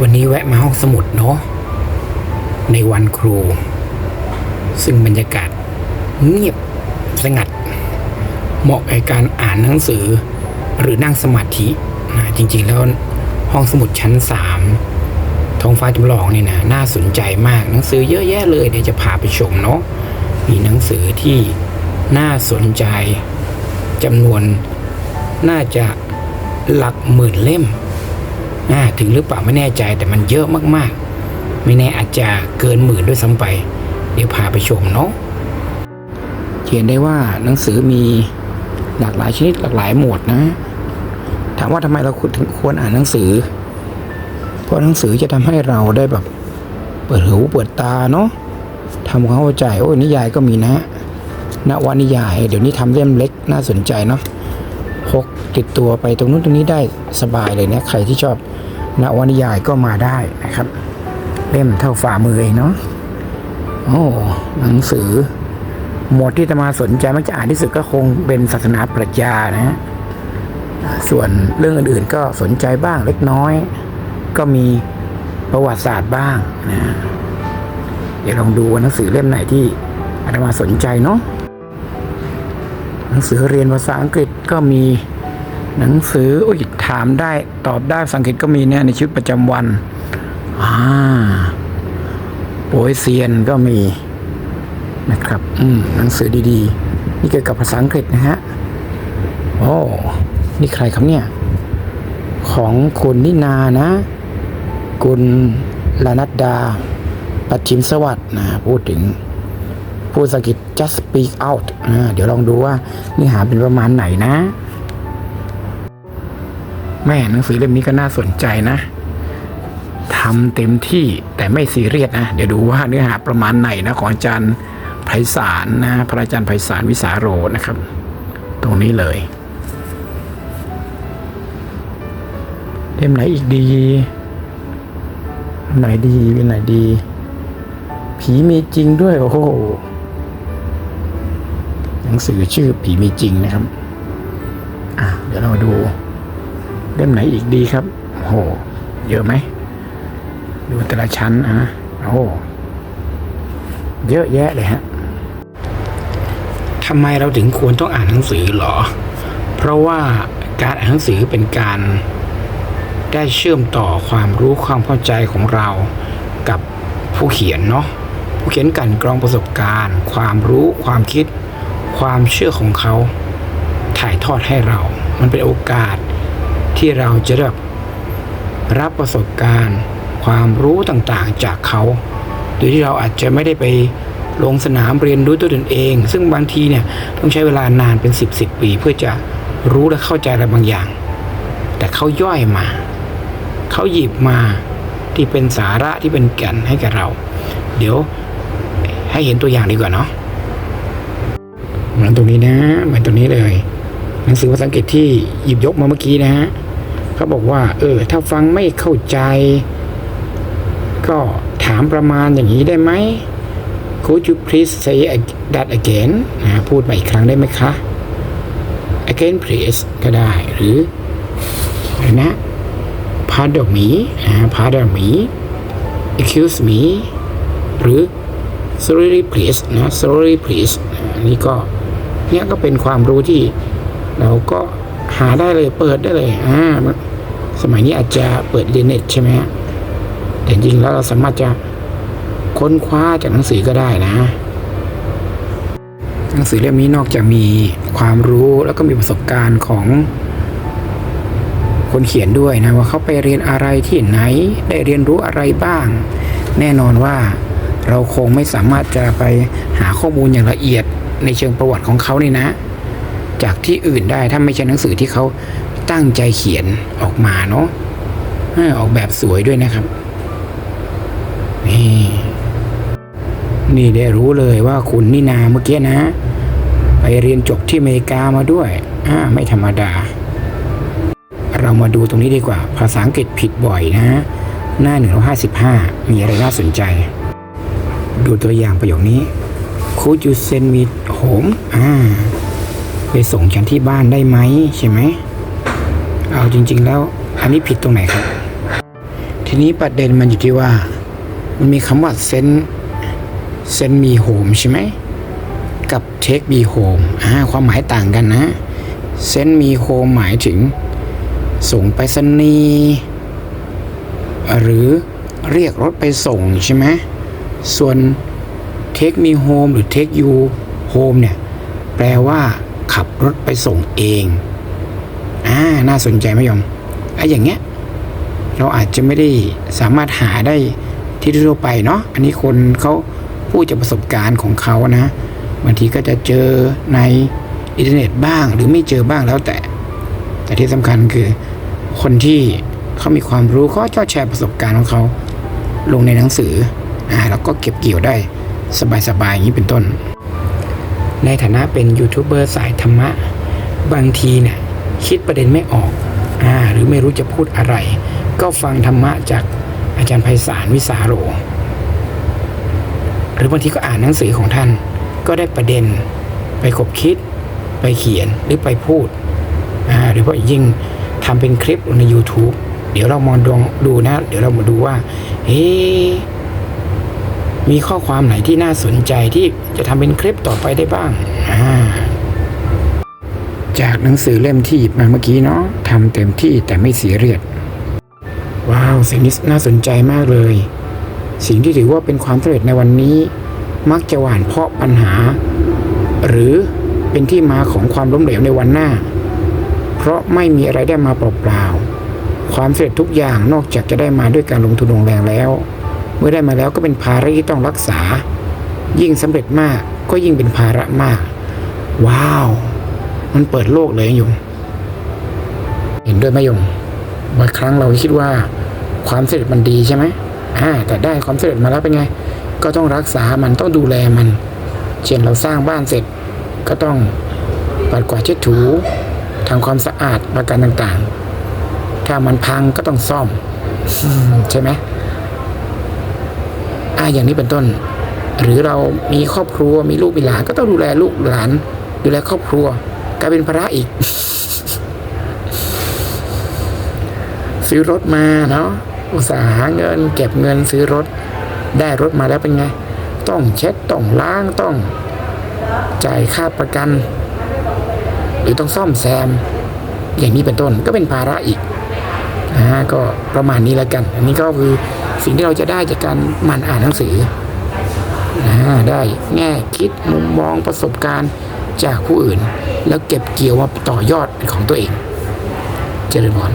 วันนี้แวะมาห้องสมุดเนาะในวันครู ซึ่งบรรยากาศเงียบสงัด เหมาะกับการอ่านหนังสือ หรือนั่งสมาธินะจริง ๆ แล้วห้องสมุดชั้นสามท้องฟ้าจำลองนี่นะน่าสนใจมากหนังสือเยอะแยะเลยเดี๋ยวจะพาไปชมเนาะมีหนังสือที่น่าสนใจจำนวนน่าจะหลักหมื่นเล่ม ถึงหรือเปล่าไม่แน่ใจแต่มันเยอะมากๆ ไม่แน่อาจจะเกินหมื่นด้วยซ้ำไป เดี๋ยวพาไปชมเนาะเขียนได้ว่าหนังสือมีหลากหลายชนิดหลากหลายหมวดนะ ถามว่าทำไมเราถึงควรอ่านหนังสือ เพราะหนังสือจะทำให้เราได้แบบ เปิดหูเปิดตาเนาะทำความเข้าใจโอ้ยนิยายก็มีนะนวนิยาย เดี๋ยวนี้ทำเล่มเล็กน่าสนใจเนาะพกติดตัวไปตรงนู้นตรงนี้ได้สบายเลยนะใครที่ชอบ นวนิยายก็มาได้นะครับ เล่มเท่าฝ่ามือเองเนาะโอ้หนังสือ หมวดที่จะมาสนใจมักจะอ่านที่สุดก็คงเป็นศาสนาปรัชญานะฮะส่วนเรื่องอื่นๆก็สนใจบ้างเล็กน้อย ก็มีประวัติศาสตร์บ้างนะเดี๋ยวลองดูว่าหนังสือเล่มไหนที่อาตมาสนใจเนาะหนังสือเรียนภาษาอังกฤษก็มี หนังสือโอ้ยถามได้ตอบได้ภาษาอังกฤษก็มีเนี่ยในชีวิตประจำวันอ่าโปยเซียนก็มีนะครับ อืมหนังสือดีๆ นี่เกี่ยวกับภาษาอังกฤษนะฮะโอ้นี่ใครครับเนี่ย ของคุณนินานะ คุณลานัดดา ปัจฉิมสวัสดิ์นะพูดถึงพูดภาษาอังกฤษ just speak out อ่าเดี๋ยวลองดูว่าเนื้อหาเป็นประมาณไหนนะ แม่หนังสือเล่มนี้ก็น่าสนใจนะทำเต็มที่แต่ไม่ซีเรียสนะ เดี๋ยวดูว่าเนื้อหาประมาณไหนนะของอาจารย์ไพศาลนะพระอาจารย์ไพศาลวิสาโรนะครับ ตรงนี้เลย เล่มไหนอีกดีไหนดีเล่มไหนดี ผีมีจริงด้วย โอ้โหหนังสือชื่อผีมีจริงนะครับ อะ เดี๋ยวเรามาดู เล่มไหนอีกดีครับโหเยอะไหมดูแต่ละชั้นอะโอ้โหเยอะแยะเลยฮะทำไมเราถึงควรต้องอ่านหนังสือหรอ เพราะว่าการอ่านหนังสือเป็นการได้เชื่อมต่อความรู้ความเข้าใจของเรากับผู้เขียนเนาะผู้เขียนกันกรองประสบการณ์ ความรู้ความคิด ความเชื่อของเขา ถ่ายทอดให้เรา มันเป็นโอกาส ที่เราจะได้รับประสบการณ์ ความรู้ต่างๆจากเขา โดยที่เราอาจจะไม่ได้ไปลงสนามเรียนรู้ตัวตนเอง ซึ่งบางทีเนี่ยต้องใช้เวลานานเป็น 10บสปี เพื่อจะรู้และเข้าใจอะไรบางอย่าง แต่เขาย่อยมา เขาหยิบมาที่เป็นสาระที่เป็นแก่นให้กับเรา เดี๋ยวให้เห็นตัวอย่างดีกว่าเนาะเหมือนตรงนี้นะเหมือนตรงนี้เลย หนังสือภาษาอังกฤษที่หยิบยกมาเมื่อกี้นะฮะ เขาบอกว่า เออ ถ้าฟังไม่เข้าใจ ก็ถามประมาณอย่างนี้ได้ไหม Could you please say that again นะพูดมาอีกครั้งได้ไหมคะ again please ก็ได้หรืออะไรนะ pardon me อ่า pardon me excuse me หรือ sorry please นะ sorry please อันนี้ก็เนี่ยก็เป็นความรู้ที่เราก็ หาได้เลยเปิดได้เลยอ่าสมัยนี้อาจจะเปิดเรียนเน็ตใช่ไหมแต่จริงแล้วเราสามารถจะค้นคว้าจากหนังสือก็ได้นะ หนังสือเล่มนี้นอกจากมีความรู้แล้วก็มีประสบการณ์ของคนเขียนด้วยนะว่าเขาไปเรียนอะไรที่ไหนได้เรียนรู้อะไรบ้าง แน่นอนว่าเราคงไม่สามารถจะไปหาข้อมูลอย่างละเอียดในเชิงประวัติของเขานี่นะ จากที่อื่นได้ถ้าไม่ใช่หนังสือที่เขาตั้งใจเขียนออกมาเนาะออกแบบสวยด้วยนะครับ นี่นี่ได้รู้เลยว่าคุณนี่นาเมื่อกี้นะ ไปเรียนจบที่อเมริกามาด้วยอ่าไม่ธรรมดา เรามาดูตรงนี้ดีกว่า ภาษาอังกฤษผิดบ่อยนะ หน้า 155 มีอะไรน่าสนใจ ดูตัวอย่างประโยคนี้ Could you send me home อ่า ไปส่งฉันที่บ้านได้ไหมใช่ไหม เอาจริง ๆ แล้ว อันนี้ผิดตรงไหนครับ ทีนี้ประเด็นมันอยู่ที่ว่า มันมีคำว่าเซนเซนมีโฮมใช่ไหม กับเทคมีโฮมอ่าความหมายต่างกันนะ เซนมีโฮมหมายถึง ส่งไปรษณีหรือเรียกรถไปส่งใช่ไหม ส่วน Take Me Home หรือ Take You Home เนี่ย แปลว่า ขับรถไปส่งเองอ่าน่าสนใจไหมยมไอ้อย่างเงี้ยเราอาจจะไม่ได้สามารถหาได้ที่ทั่วไปเนาะอันนี้คนเขาพูดจากประสบการณ์ของเขานะบางทีก็จะเจอในอินเทอร์เน็ตบ้างหรือไม่เจอบ้างแล้วแต่ แต่ที่สำคัญคือคนที่เขามีความรู้เขาจะแชร์ประสบการณ์ของเขาลงในหนังสืออ่าแล้วก็เก็บเกี่ยวได้สบายๆอย่างนี้เป็นต้น ในฐานะเป็นยูทูบเบอร์สายธรรมะ บางทีเนี่ยคิดประเด็นไม่ออกอ่าหรือไม่รู้จะพูดอะไร ก็ฟังธรรมะจากอาจารย์ไพศาลวิสาโร หรือบางทีก็อ่านหนังสือของท่าน ก็ได้ประเด็นไปคบคิด ไปเขียนหรือไปพูดอ่าโดยเฉพาะยิ่งทำเป็นคลิปใน YouTube เดี๋ยวเรามองดวงดูนะ เดี๋ยวเรามาดูว่าเอ๊ะ มีข้อความไหนที่น่าสนใจที่จะทำเป็นคลิปต่อไปได้บ้างาจากหนังสือเล่มที่หยิบมาเมื่อกี้เนาะทำเต็มที่แต่ไม่เสียเรียด ว้าวสิ่งนี้น่าสนใจมากเลย สิ่งที่ถือว่าเป็นความสำเร็จในวันนี้ มักจะหวานเพาะปัญหา หรือเป็นที่มาของความล้มเหลวในวันหน้า เพราะไม่มีอะไรได้มาเปล่าๆความสำเร็จทุกอย่างนอกจากจะได้มาด้วยการลงทุนลงแรงแล้ว มื่อได้มาแล้วก็เป็นภาระที่ต้องรักษา ยิ่งสำเร็จมากก็ยิ่งเป็นภาระมาก ว้าว มันเปิดโลกเลยยงเห็นด้วยไหมยงบางครั้งเราคิดว่าความสำเร็จมันดีใช่ไหมอ่าแต่ได้ความสำเร็จมาแล้วเป็นไง ก็ต้องรักษามันต้องดูแลมัน เช่นเราสร้างบ้านเสร็จก็ต้องปัดกวาดเช็ดถูทำความสะอาดประการต่างๆ ถ้ามันพังก็ต้องซ่อม ใช่ไหม อ่าอย่างนี้เป็นต้น หรือเรามีครอบครัวมีลูกมีหลานก็ต้องดูแลลูกหลาน ดูแลครอบครัวกลายเป็นภาระอีก ซื้อรถมาเนาะอุตสาห์หาเงิน เก็บเงินซื้อรถ ได้รถมาแล้วเป็นไง ต้องเช็ดต้องล้างต้องจ่ายค่าประกัน หรือต้องซ่อมแซม อย่างนี้เป็นต้นก็เป็นภาระอีกนะฮะก็ประมาณนี้แล้วกัน อันนี้ก็คือ สิ่งที่เราจะได้จากการหมันอ่านหนังสือนะได้แง่คิดมุมมองประสบการณ์จากผู้อื่น แล้วเก็บเกี่ยวมาต่อยอดเป็นของตัวเอง เจริญพร